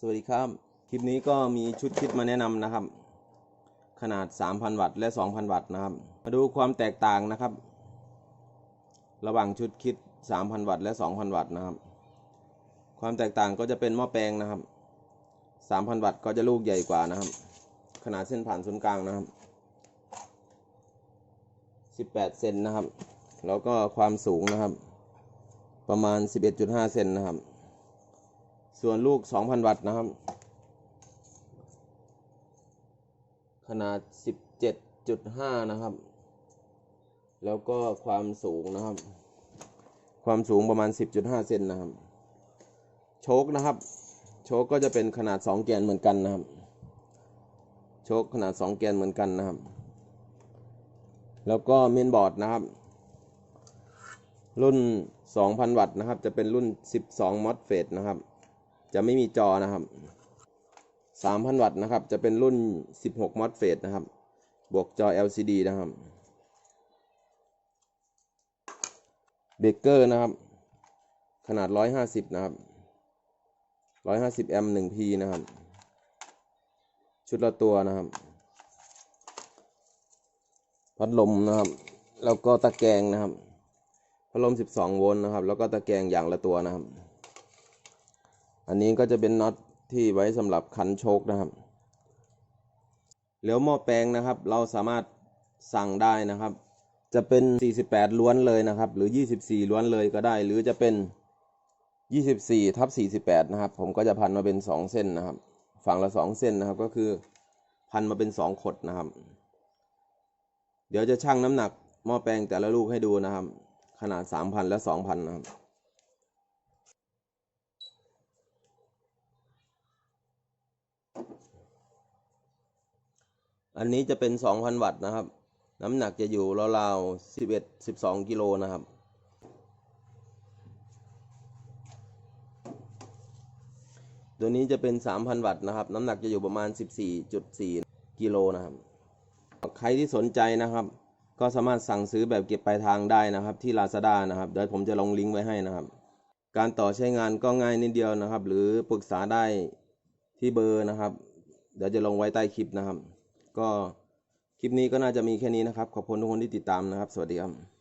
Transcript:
สวัสดีครับ คลิปนี้ก็มีชุดคิดมาแนะนำนะครับ ขนาด 3,000 วัตต์และ 2,000 วัตต์นะครับ มาดูความแตกต่างนะครับ ระหว่างชุดคิด 3,000 วัตต์และ 2,000 วัตต์นะครับ ความแตกต่างก็จะเป็นหม้อแปลงนะครับ 3,000 วัตต์ก็จะลูกใหญ่กว่านะครับ ขนาดเส้นผ่านศูนย์กลางนะครับ 18 เซนนะครับ แล้วก็ความสูงนะครับ ประมาณ 11.5 เซนนะครับ ส่วนลูก 2,000 วัตต์นะครับ ขนาด 17.5 นะครับ แล้วก็ความสูงนะครับ ความสูงประมาณ 10.5 เซนนะครับ โชคนะครับ โชคก็จะเป็นขนาด 2 แกนเหมือนกันนะครับ โชคขนาด 2 แกนเหมือนกันนะครับ แล้วก็เมนบอร์ดนะครับ รุ่น 2,000 วัตต์นะครับ จะเป็นรุ่น 12 มอสเฟตนะครับ จะไม่มีจอนะครับ 3,000 วัตต์นะครับ จะเป็นรุ่น 16 มอสเฟตนะครับ บวกจอ LCD นะครับ เบเกอร์นะครับ ขนาด 150 นะครับ 150 แอมป์ 1P นะครับ ชุดละตัวนะครับ พัดลมนะครับ แล้วก็ตะแกรงนะครับ พัดลม 12 โวลต์นะครับ แล้วก็ตะแกรงอย่างละตัวนะครับ อันนี้ก็จะเป็นน็อตที่ไว้สำหรับคันโชคนะครับแล้วหม้อแปลงนะครับ เราสามารถสั่งได้นะครับ จะเป็น 48 ล้วนเลยนะครับ หรือ 24 ล้วนเลยก็ได้ หรือจะเป็น 24ทับ48 นะครับ ผมก็จะพันมาเป็น 2 เส้นนะครับ ฝั่งละ 2 เส้นนะครับ ก็คือพันมาเป็น 2 ขดนะครับ เดี๋ยวจะชั่งน้ำหนักหม้อแปลงแต่ละลูกให้ดูนะครับ ขนาด 3,000 และ 2,000 นะครับ อันนี้จะเป็น 2,000 วัตต์นะครับ น้ำหนักจะอยู่ราวๆ11 12 กิโลนะครับ ตัวนี้จะเป็น 3,000 วัตต์นะครับ น้ำหนักจะอยู่ประมาณ 14.4 กิโลนะครับ ใครที่สนใจนะครับ ก็สามารถสั่งซื้อแบบเก็บปลายทางได้นะครับที่ Lazada นะครับ เดี๋ยวผมจะลงลิงก์ไว้ให้นะครับ การต่อใช้งานก็ง่ายนิดเดียวนะครับ หรือปรึกษาได้ที่เบอร์นะครับ เดี๋ยวจะลงไว้ใต้คลิปนะครับ ก็คลิปนี้ก็น่าจะมีแค่นี้นะครับ ขอบคุณทุกคนที่ติดตามนะครับ สวัสดีครับ